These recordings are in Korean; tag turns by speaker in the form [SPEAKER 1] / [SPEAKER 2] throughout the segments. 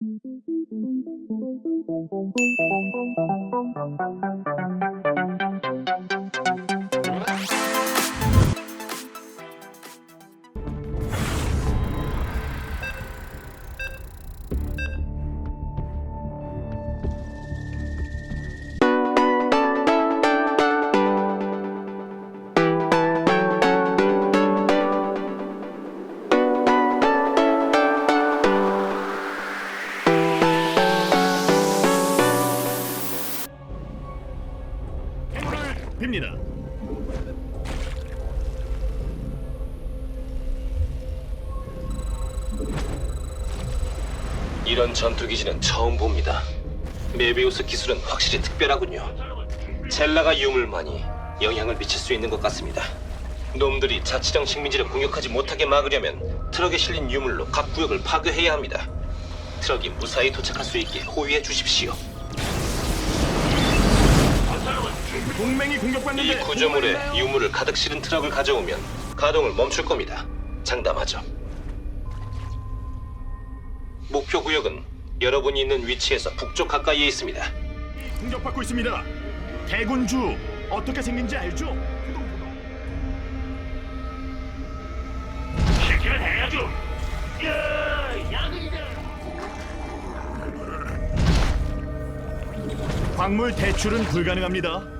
[SPEAKER 1] Thank you. 빕니다.
[SPEAKER 2] 이런 전투 기지는 처음 봅니다. 메비우스 기술은 확실히 특별하군요. 젤라가 유물만이 영향을 미칠 수 있는 것 같습니다. 놈들이 자치령 식민지를 공격하지 못하게 막으려면 트럭에 실린 유물로 각 구역을 파괴해야 합니다. 트럭이 무사히 도착할 수 있게 호위해 주십시오.
[SPEAKER 1] 동맹이
[SPEAKER 2] 이
[SPEAKER 1] 공격받는데
[SPEAKER 2] 구조물에
[SPEAKER 1] 보고만 있나요?
[SPEAKER 2] 유물을 가득 실은 트럭을 가져오면 가동을 멈출 겁니다. 장담하죠. 목표 구역은 여러분이 있는 위치에서 북쪽 가까이에 있습니다.
[SPEAKER 1] 공격받고 있습니다. 대군주 어떻게 생긴지 알죠?
[SPEAKER 3] 시키면 해야죠.
[SPEAKER 1] 광물 대출은 불가능합니다.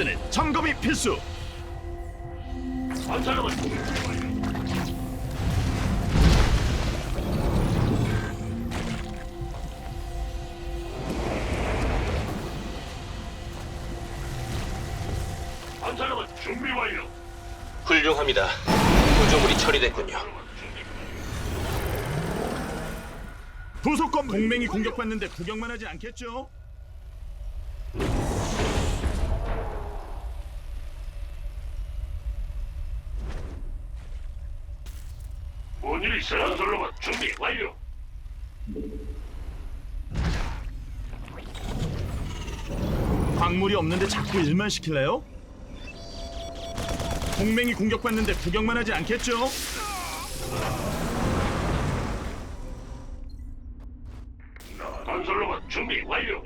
[SPEAKER 1] 가스는 점검이 필수.
[SPEAKER 3] 완료. 건설로봇 준비 완료.
[SPEAKER 2] 훌륭합니다. 구조물이 처리됐군요.
[SPEAKER 1] 도서권 동맹이 공격받는데 구경만 하지 않겠죠?
[SPEAKER 3] 건설로봇 준비 완료.
[SPEAKER 1] 광물이 없는데 자꾸 일만 시킬래요? 동맹이 공격받는데 구경만 하지 않겠죠?
[SPEAKER 3] 건설로봇 준비 완료.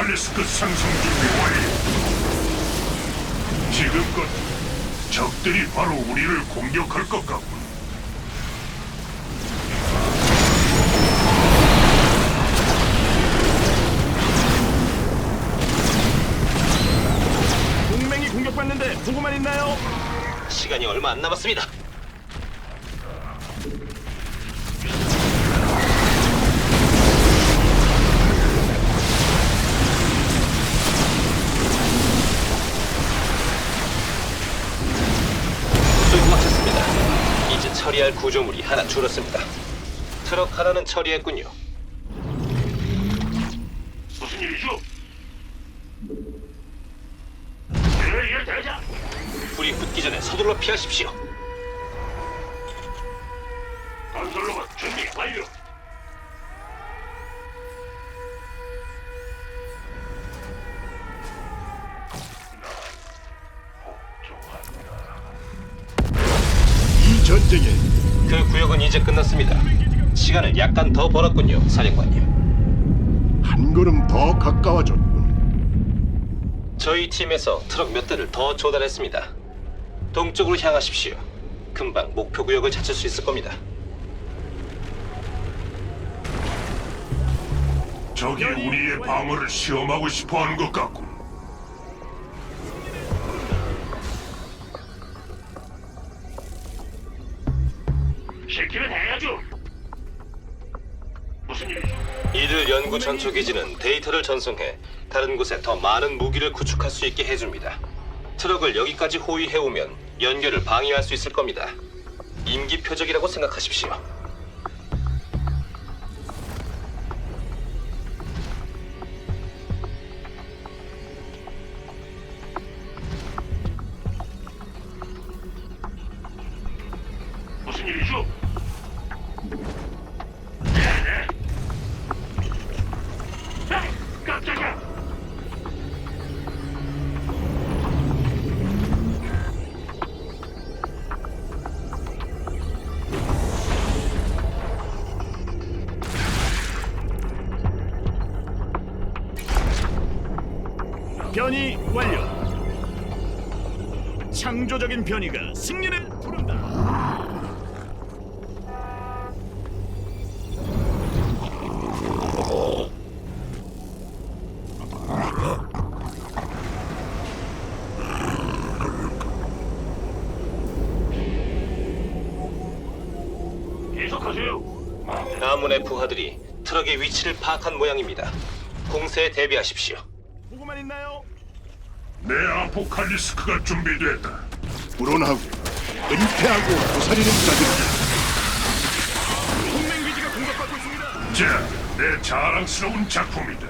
[SPEAKER 3] 아포칼리스크 상승 준비 완료. 지금껏 적들이 바로 우리를 공격할 것 같군.
[SPEAKER 1] 동맹이 공격받는데 보고만 있나요?
[SPEAKER 2] 시간이 얼마 안 남았습니다. 하나 줄었습니다. 트럭 하나는 처리했군요.
[SPEAKER 3] 무슨 일이죠? 예, 예, 대장.
[SPEAKER 2] 불이 붙기 전에 서둘러 피하십시오.
[SPEAKER 3] 건설로봇 준비 완료.
[SPEAKER 2] 시간을 약간 더 벌었군요, 사령관님.
[SPEAKER 4] 한 걸음 더 가까워졌군.
[SPEAKER 2] 저희 팀에서 트럭 몇 대를 더 조달했습니다. 동쪽으로 향하십시오. 금방 목표 구역을 찾을 수 있을 겁니다.
[SPEAKER 3] 적이 우리의 방어를 시험하고 싶어 하는 것 같군.
[SPEAKER 2] 연구 전초 기지는 데이터를 전송해 다른 곳에 더 많은 무기를 구축할 수 있게 해줍니다. 트럭을 여기까지 호위해 오면 연결을 방해할 수 있을 겁니다. 임기 표적이라고 생각하십시오.
[SPEAKER 1] 창조적인 변이가 승리를 부른다.
[SPEAKER 3] 계속하세요.
[SPEAKER 2] 아문의 부하들이 트럭의 위치를 파악한 모양입니다. 공세에 대비하십시오.
[SPEAKER 1] 보고만 있나요?
[SPEAKER 3] 내 아포칼리스크가 준비됐다.
[SPEAKER 4] 불온하고 은폐하고 부사리는 자들이다.
[SPEAKER 1] 동맹 기지가 공격받고 있습니다.
[SPEAKER 3] 자, 내 자랑스러운 작품이다.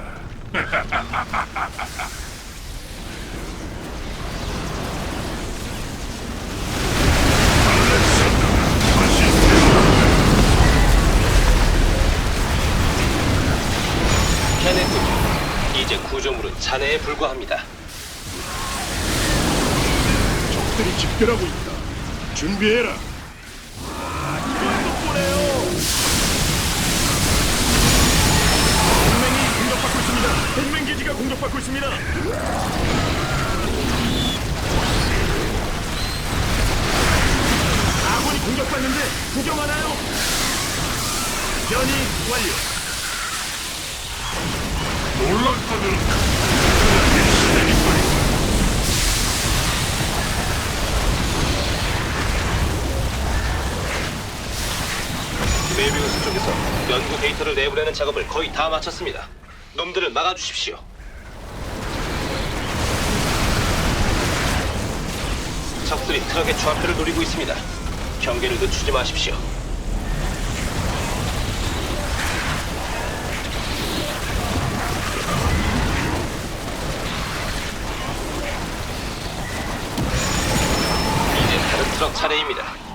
[SPEAKER 3] 알렉산더가 다시
[SPEAKER 2] 케네트, 이제 구조물은 잔해에 불과합니다.
[SPEAKER 4] 적들이 집결하고 있다. 준비해라.
[SPEAKER 1] 동맹이 공격받고 있습니다. 동맹 기지가 공격받고 있습니다.
[SPEAKER 2] 내보내는 작업을 거의 다 마쳤습니다. 놈들을 막아주십시오. 적들이 트럭의 좌표를 노리고 있습니다. 경계를 늦추지 마십시오. 이제 다른 트럭 차례입니다.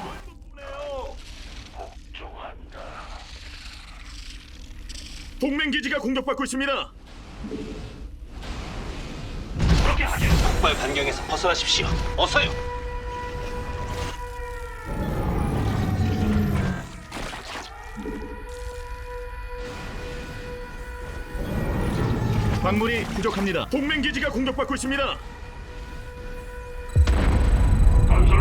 [SPEAKER 1] 동맹 기지가 공격받고 있습니다.
[SPEAKER 3] 그렇게 하죠.
[SPEAKER 2] 폭발 반경에서 벗어나십시오. 어서요.
[SPEAKER 1] 광물이 부족합니다. 동맹 기지가 공격받고 있습니다.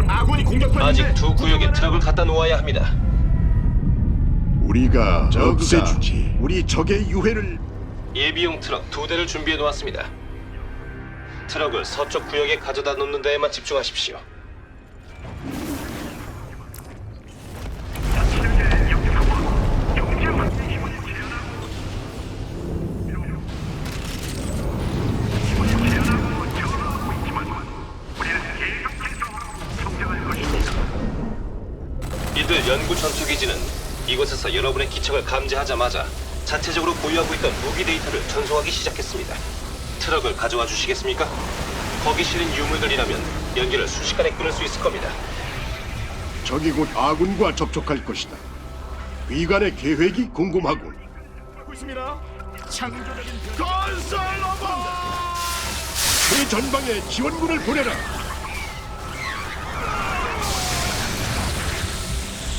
[SPEAKER 1] 아군이 공격받는데
[SPEAKER 2] 아직 두 구역에 트럭을 갖다 놓아야 합니다.
[SPEAKER 4] 우리가 없애주지. 우리 적의 유해를
[SPEAKER 2] 예비용 트럭 두 대를 준비해 놓았습니다. 트럭을 서쪽 구역에 가져다 놓는 데에만 집중하십시오. 이들 연구 전투 기지는 이곳에서 여러분의 기척을 감지하자마자 자체적으로 보유하고 있던 무기 데이터를 전송하기 시작했습니다. 트럭을 가져와 주시겠습니까? 거기 실린 유물들이라면 연기를 순식간에 끊을 수 있을 겁니다.
[SPEAKER 4] 적이 곧 아군과 접촉할 것이다. 위관의 계획이 궁금하군.
[SPEAKER 1] 받고 있습니다. 창조적인 건설 로봇.
[SPEAKER 4] 최전방에 지원군을 보내라.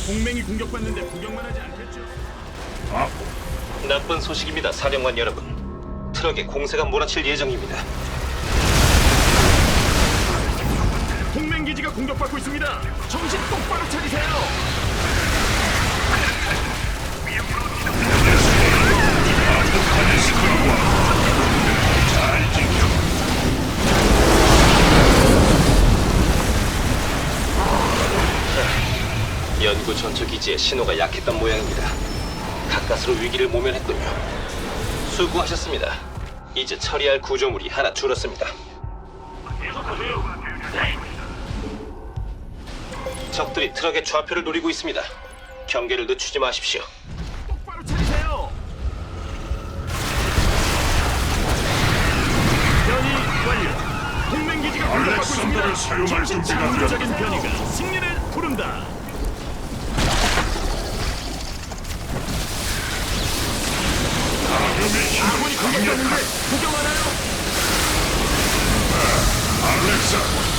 [SPEAKER 1] 동맹이 공격받는데 구경만 하지 않겠죠?
[SPEAKER 3] 아포
[SPEAKER 2] 나쁜 소식입니다, 사령관 여러분. 트럭에 공세가 몰아칠 예정입니다.
[SPEAKER 1] 동맹 기지가 공격받고 있습니다. 정신 똑바로 차리세요.
[SPEAKER 3] 아포칼리스크
[SPEAKER 2] 연구 전초 기지의 신호가 약했던 모양입니다. 가까스로 위기를 모면했군요. 수고하셨습니다. 이제 처리할 구조물이 하나 줄었습니다. 적들이 트럭의 좌표를 노리고 있습니다. 경계를 늦추지 마십시오.
[SPEAKER 1] 똑바로 차리세요. 변이 완료. 동맹 기지가 공격받고
[SPEAKER 3] 알렉산더를
[SPEAKER 1] 있습니다.
[SPEAKER 3] 사용할 준비가
[SPEAKER 1] 창조적인
[SPEAKER 3] 되었다.
[SPEAKER 1] 변이가 승리를 부른다. 아군이 공격받는데 구경하나요?
[SPEAKER 3] 알렉사.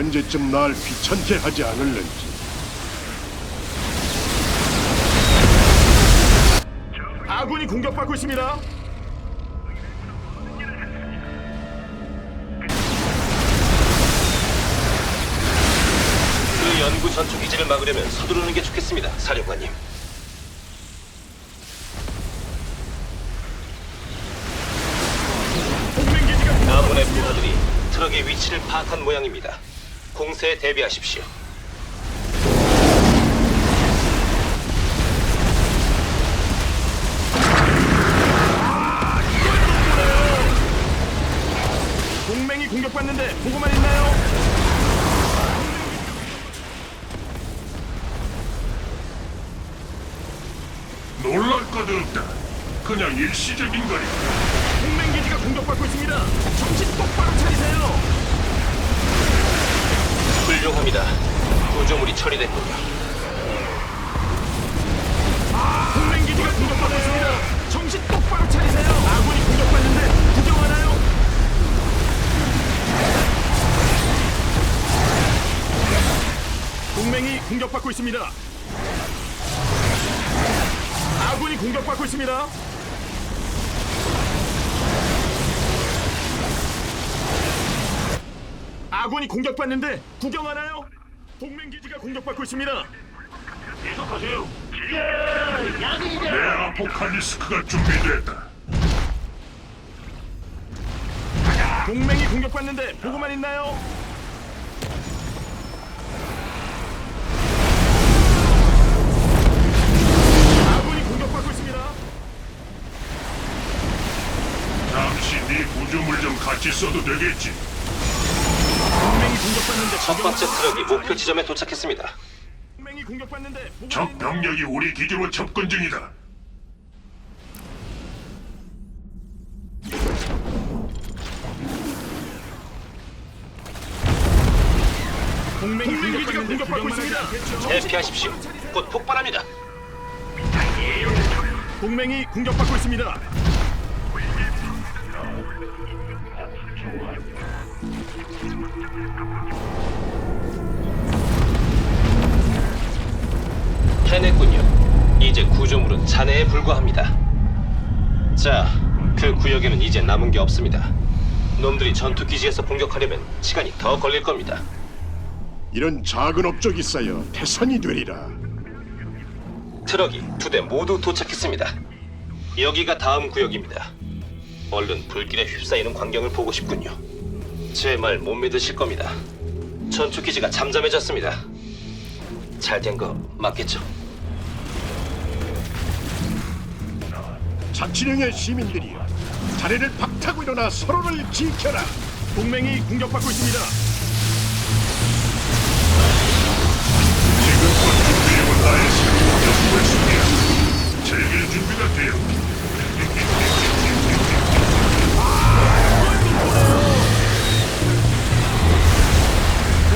[SPEAKER 4] 언제쯤 날 귀찮게 하지 않을는지.
[SPEAKER 1] 아군이 공격받고 있습니다.
[SPEAKER 2] 그 연구 전초 기지를 막으려면 서두르는 게 좋겠습니다, 사령관님. 아몬의 부하들이 트럭의 위치를 파악한 모양입니다. 공세에 대비하십시오.
[SPEAKER 1] 동맹이 공격받는데 보고만 있나요?
[SPEAKER 3] 놀랄 것도 없다. 그냥 일시적인 거리.
[SPEAKER 1] 동맹 기지가 공격받고 있습니다. 정신 똑바로 차리세요.
[SPEAKER 2] 훌륭합니다. 구조물이 처리됐군요.
[SPEAKER 1] 동맹 기지가 공격받고 있습니다. 정신 똑바로 차리세요. 아군이 공격받는데 구경하나요? 동맹이 공격받고 있습니다. 아군이 공격받고 있습니다. 아군이 공격받는데 구경하나요? 동맹 기지가 공격받고 있습니다.
[SPEAKER 3] 내 아포칼리스크가 준비됐다.
[SPEAKER 1] 동맹이 공격받는데 보고만 있나요? 아군이 공격받고 있습니다.
[SPEAKER 3] 잠시 네 구조물 좀 같이 써도 되겠지.
[SPEAKER 1] 공격받는데
[SPEAKER 2] 첫 번째 트럭이 목표 지점에 도착했습니다.
[SPEAKER 1] 동맹이 공격받는데 보고만
[SPEAKER 3] 적
[SPEAKER 1] 있나요?
[SPEAKER 3] 병력이 우리 기지로 접근 중이다.
[SPEAKER 1] 동맹이 공격받는데 공격받고 있습니다.
[SPEAKER 2] 대피하십시오. 곧 폭발합니다.
[SPEAKER 1] 동맹이 공격받고 있습니다.
[SPEAKER 2] 해냈군요. 이제 구조물은 잔해에 불과합니다. 자, 그 구역에는 이제 남은 게 없습니다. 놈들이 전투 기지에서 공격하려면 시간이 더 걸릴 겁니다.
[SPEAKER 4] 이런 작은 업적이 쌓여 태산이 되리라.
[SPEAKER 2] 트럭이 두 대 모두 도착했습니다. 여기가 다음 구역입니다. 얼른 불길에 휩싸이는 광경을 보고 싶군요. 제 말 못 믿으실 겁니다. 전투 기지가 잠잠해졌습니다. 잘 된 거 맞겠죠?
[SPEAKER 4] 자치령의 시민들이여, 자리를 박타고 일어나 서로를 지켜라.
[SPEAKER 1] 동맹이 공격받고 있습니다.
[SPEAKER 3] 지금껏 준비해온 나의 새로운 연구의 순이야. 즐길 준비가 되었다.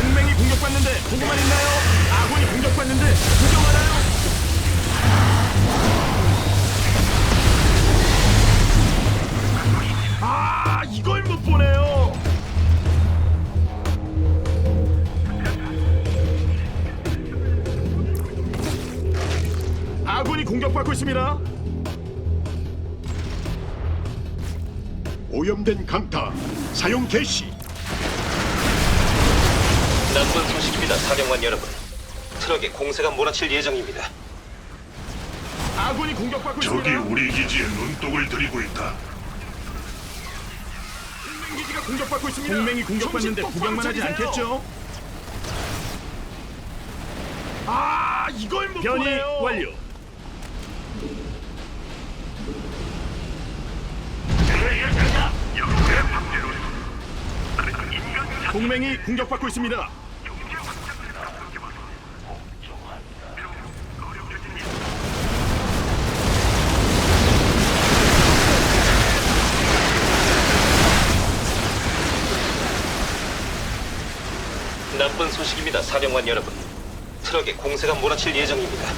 [SPEAKER 1] 동맹이 공격받는데 보고만 있나요? 아군이 공격받는데 구경하나요? 아 이걸 못 보네요. 아군이 공격받고 있습니다.
[SPEAKER 4] 오염된 강타 사용 개시.
[SPEAKER 2] 나쁜 소식입니다, 사령관 여러분. 트럭에 공세가 몰아칠 예정입니다.
[SPEAKER 1] 아군이 공격받고 있습니다.
[SPEAKER 3] 우리 기지에 눈독을 들이고 있다.
[SPEAKER 1] 기지가 공격받고 있습니다. 동맹이 공격받는데 구경만 하지 않겠죠? 아, 이걸 못 변이 보네요. 완료. 동맹이 공격받고 있습니다.
[SPEAKER 2] 소식입니다, 사령관 여러분. 트럭에 공세가 몰아칠 예정입니다.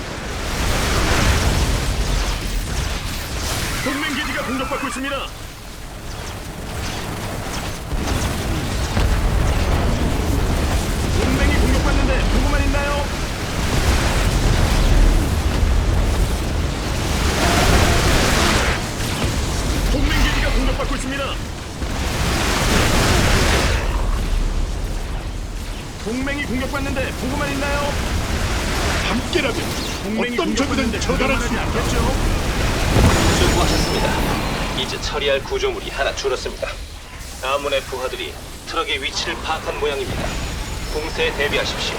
[SPEAKER 1] 동맹 기지가 공격받고 있습니다.
[SPEAKER 2] 구조물이 하나 줄었습니다. 아문의 부하들이 트럭의 위치를 파악한 모양입니다. 공세에 대비하십시오.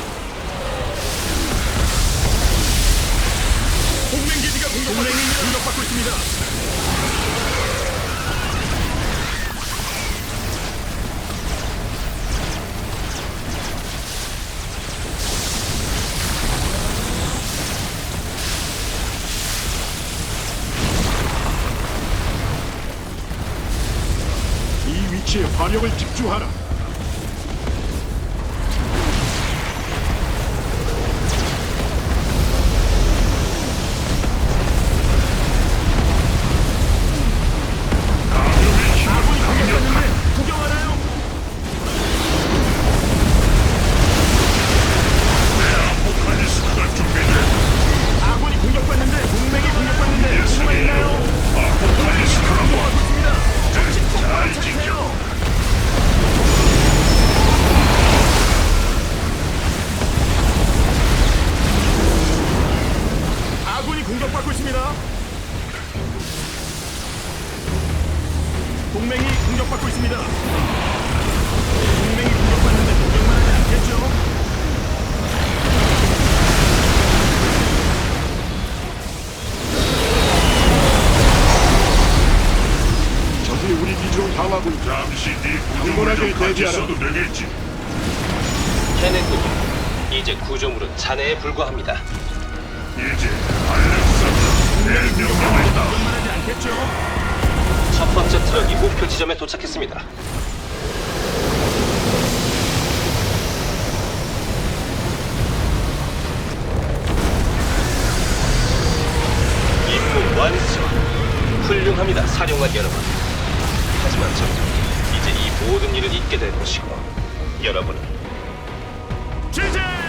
[SPEAKER 1] 동맹 기지가 공격받고, 있습니다.
[SPEAKER 4] 화력을 집중하라. 대기하라.
[SPEAKER 3] 써도 되겠지.
[SPEAKER 2] 해냈군요. 이제 구조물은 잔해에 불과합니다.
[SPEAKER 3] 이제 알렉산더 내 명령을 따.
[SPEAKER 1] 구경만 하지 않겠죠?
[SPEAKER 2] 첫 번째 트럭이 목표 지점에 도착했습니다. 임무 완수. 훌륭합니다, 사령관 여러분. 하지만 이 모든 일을 잊게 될 것이고 여러분은
[SPEAKER 1] 제재